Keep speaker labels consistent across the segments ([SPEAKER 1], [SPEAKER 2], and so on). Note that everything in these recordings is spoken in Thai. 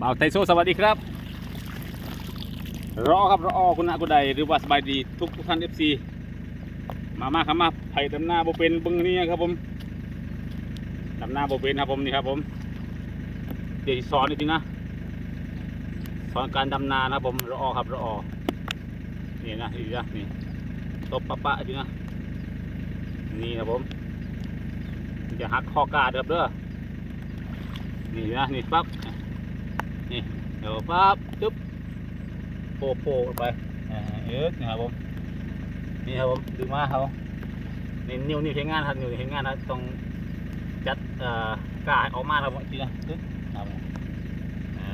[SPEAKER 1] บ่าวไทโซสวัสดีครับ รอครับรอคุณอาคุณใดหรือว่าสบายดีทุกทุกท่านเอฟซีมามาครับมาไผ่ดำหน้าโบเป็นบึงนี่ครับผมดำหน้าโบเป็นครับผมนี่ครับผม เดี๋ยวสอนนิดนึงนะสอนการดำนานะครับผมรอครับรอนี่นะนี่นะนี่ตบปะปะจรินะนี่ครับผมจะหักข้อกาเด้อเด้อนี่นะนี่ปั๊บ นี่เดี๋ยวปั๊บจุ๊บโปะโปะไปอ่าเอ๊ะนี่ครับผมนี่ครับผมดึงมาครับนี่นิ้วนิ้วใช้งานครับนิ้วใช้งานนะต้องจัดเอ่อกาออกมาครับผมทีนะตึ๊ดครับผมอ่า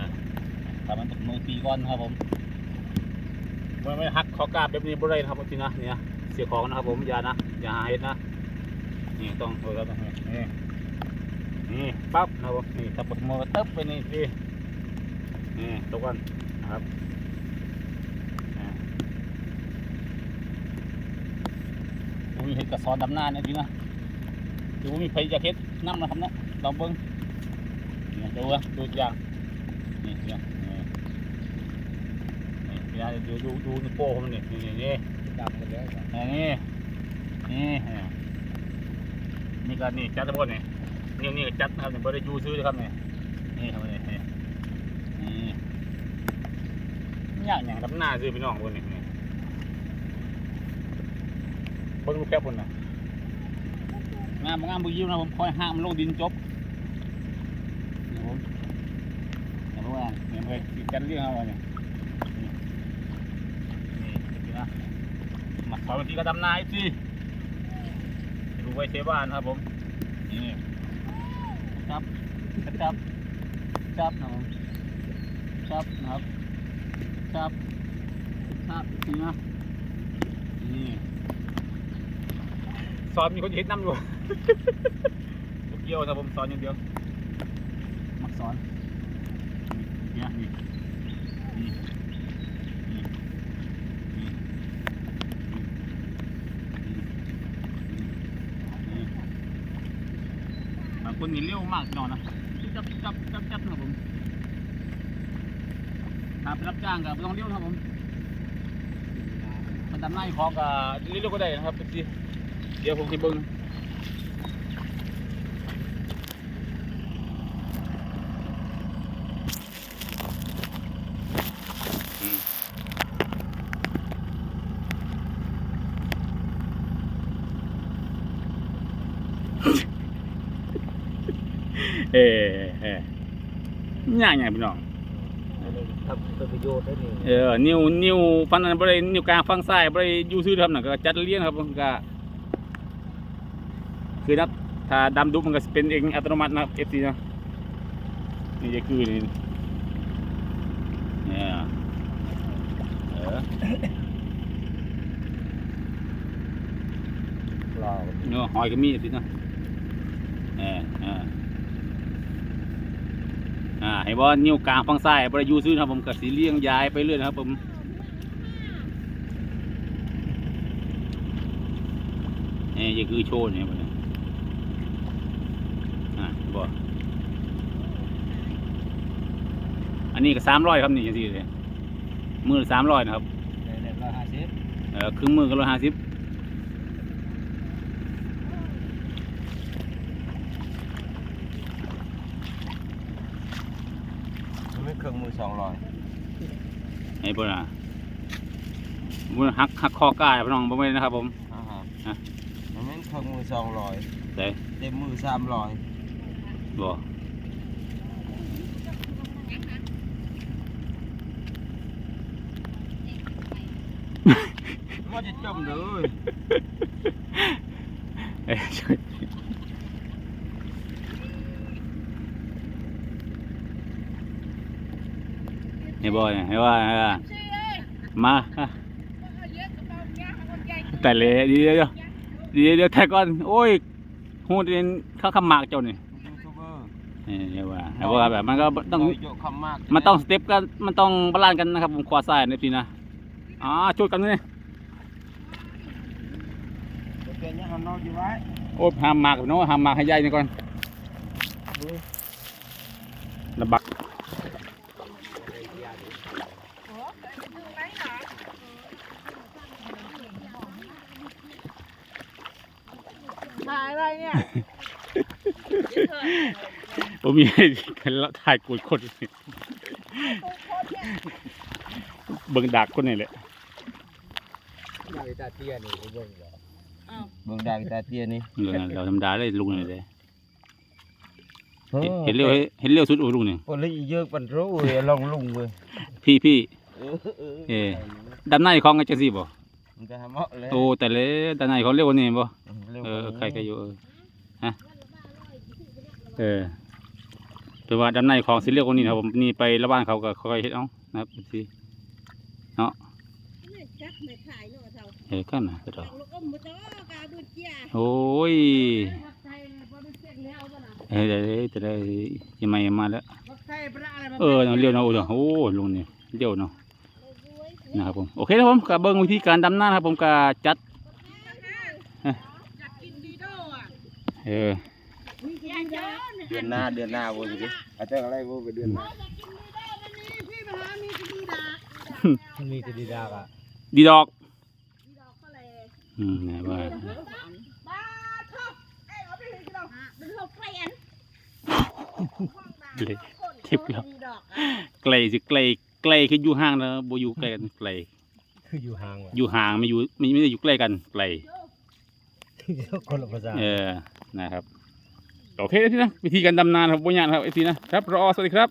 [SPEAKER 1] ทำมันตกมือตีก้อนครับผมไม่ไม่หักขอกาบแบบนี้บ่ได้นะครับทีนะเนี่นะเสียของนะครับผมอย่านะอย่าหาเฮ็ดนะนี่ต้องเออต้องนี่นี่ปั๊บนะครับผมนี่ตับมือตึ๊บไปนี่ที นี่ตกกันนะครับผมมีเห็ดกระสอนดำหน้าเนี่ยจริงนะดูว่ามีใครจะเห็ดน้ำนะครับเนาะลองเบิ้งเนี่ยดูอะดูตัวอย่างนี่เนี่ยนี่นี่เนี่ยดูดูดูนี่วโป้ผมนี่นี่นี่นี่
[SPEAKER 2] ดำกันแล้ว
[SPEAKER 1] นี่นี่นี่นี่ก็นี่จัดทั้งหมดนี่นี่นี่ก็จัดนะครับนี่บริยูซื้อนะครับนี่นี่ครับนี่นี่ นี่อย่างอย่างดำหน้าซื้อพี่น้องคนนี่นี่เบิ่งลูกแก้วพุ่นน่ะงามงามบ่ยิ้มนะผมคอยห้ามมันลงดินจบนี่ผมเห็นว่าเห็นเลยสิกันเรื่องอาไว้เนี่ยนี่นี่นี่นะมาสอนวิธีการดำนาอีกทีดูไว้เชฟบ้านครับผมนี่จับจับจับนะผม จับนะครับ จับจับอีกทีนะนี่สอนมีคนเห็นน้ำอยู่ลูกเกี่ยวครับผมสอนอย่างเดียวมักสอนนี่นี่นี่นี่นี่นี่บางคนนี่เร็วมากหน่อยนะจับจับจับจับนะครับผม ถ้าไปรับจ้างก็ไม่ต้องเร็วนะครับผมมันดำหน้าห้อมกับเร็วก็ได้นะครับพี่เดี๋ยวผมสิเบิ่งอืมเอ้เอ้ย่างพี่น้อง
[SPEAKER 2] ทำเป็นประโยชน์ได้นี่
[SPEAKER 1] เออนิ้วนิ้วฟันนั้นบ่ได้นิ้วกลางฟังซ้ายบ่ได้อยู่ซื่อครับน่ะก็จัดเลี้ยงครับมันก็คือนับถ้าดำดุมันก็เป็นเองอัตโนมัตินะครับ FC นะนี่จะคือนี่เนี่ยเออ
[SPEAKER 2] เรา
[SPEAKER 1] เนื้อหอยก็มีสินะเออเออ อ่าเห็นบ่นิ้วกลางฟังซ้ายบ่ได้อยู่ซื่อครับผมก็สิเลี้ยงย้ายไปเรื่อยนะครับผมเอ้ยจะคือโชว์เนี่ยบ่เนี่ยอะบ่อันนี้ก็สามร้อยครับนี่จังซี่เลยมือสามร้อยนะครับ
[SPEAKER 2] ในในร้อยห้าสิบ
[SPEAKER 1] เออครึ่งมือก็ร้อยห้าสิบ
[SPEAKER 2] ไม่เครื่องมือสองร้อย
[SPEAKER 1] ไอ้บ่น่ะมือหักหักคอกายพี่น้องบ่แม่นนะครับ ผม
[SPEAKER 2] อ่าฮะ
[SPEAKER 1] ฮะ
[SPEAKER 2] มันไม่เครื่องมือสองร้อย
[SPEAKER 1] แต่
[SPEAKER 2] เต็มมือสามร้อย
[SPEAKER 1] บ่
[SPEAKER 2] มันจะจมเลย
[SPEAKER 1] เอ้ยช่วยเฮ้บ่เนี่ยเฮ้ว่าเฮ้ว่ามาแต่เลยเดี๋ยวเดี๋ยวเดี๋ยวเดี๋ยวแต่ก่อนโอ้ยฮู้เรียนเข้าคำหมากเจ้านี่
[SPEAKER 2] ยูทูบเบอร์
[SPEAKER 1] เอ้ยเฮ้ว่าเฮ้ว่าแบบมันก็ต้อง
[SPEAKER 2] โยกคำมาก
[SPEAKER 1] มันต้องสเต็ปกันมันต้องบาลานซ์กันนะครับผมขวาซ้ายนี่พี่นะอ๋อช่วยกันนี่
[SPEAKER 2] เปลี่ยนยังนอนอยู่ไว้
[SPEAKER 1] โอ้ยหามหมากเนาะหามหมากให้ใหญ่นี่ก่อนระบัก
[SPEAKER 2] อะไรเนี่ย
[SPEAKER 1] ผมมีกันแล้วถ่ายกดคนเบิ่งดักคนนี่แหละ
[SPEAKER 2] ดาวิตาเตียนี่เบิ่งบ่
[SPEAKER 3] อ้าว
[SPEAKER 2] เบิ่งดาวิตาเตียนี่
[SPEAKER 1] เรื่องนั้นเราธรรมดาเลยลุงนี่เลยเห็นเห็นเร็วเห็นเร็วสุดโอ้ลุงนี่
[SPEAKER 2] ปลิเยอะปันรู้เว้ยลองลุงเว้ย
[SPEAKER 1] พี่พี่
[SPEAKER 2] เออเออ
[SPEAKER 1] เออดำหน้าของกันจังซี่บ่
[SPEAKER 2] มันก็ทำเหมาะเลย
[SPEAKER 1] โอ้แต่เลยดำหน้าของเร็วกว่านี้บ่
[SPEAKER 2] เร็ว
[SPEAKER 1] เออใครก็อยู่เออฮะเออแต่ว่าดำหน้าของสิเร็วกว่านี้นะครับผมนี่ไประบ้านเขาก็ค่อยๆเฮ็ดเอานะครับสิ
[SPEAKER 3] จักไม่ขายเนาะเท่า
[SPEAKER 1] เออกันนะตัว
[SPEAKER 3] ลูกอมบ่ต้องกาบุญเจีย
[SPEAKER 1] โอ้ย
[SPEAKER 3] ไทยบ่ได้เสร็จแล้วบ่ล่ะ
[SPEAKER 1] เออเดี๋ยวจะได้ยังไม่มาแล้ว
[SPEAKER 3] บ่ไทยประอะไร
[SPEAKER 1] เออเนาะเร็วเนาะโอ้โหลุงนี่เร็วเนาะ นะครับผมโอเคนะครับผมก็เบิ่งวิธีการดำน้านะครับผมก็จัด
[SPEAKER 3] อยากกินดีโดอะ
[SPEAKER 1] เออ
[SPEAKER 3] มีกินเยอะเนี่ย
[SPEAKER 2] เดือนหน้าเดือนหน้าเว้ยสิอาจจะอะไรเว้ยไปเดือนหน้า
[SPEAKER 3] อยากกินดีโดมันนี่พี่มาหามีกินดีดา
[SPEAKER 2] มันมีแต่ดีดากอะ
[SPEAKER 1] ดีดอก
[SPEAKER 3] ดีดอกก็เลย
[SPEAKER 1] อืมนี่ว่า
[SPEAKER 3] บ้าทบเอ้ยเอาไปเลยดีดอกเป็นหกเปลี่ยน
[SPEAKER 1] เลยเก็บแล้ว
[SPEAKER 3] ดีดอก
[SPEAKER 1] ไกลสิไกล ไกลคืออยู่ห่างนะบ่อยู่ใกล้กันไกล
[SPEAKER 2] คืออยู่ห่างว่ะ
[SPEAKER 1] อยู่ห่างไม่อยู่ไม่ไม่ได้อยู่ใกล้กันไกล
[SPEAKER 2] คนละภาษา
[SPEAKER 1] เออนะครับ โอเคทีนะวิธีการดำน้ำครับบ่ยากนะครับไอ้ทีนะครับรอสวัสดีครับ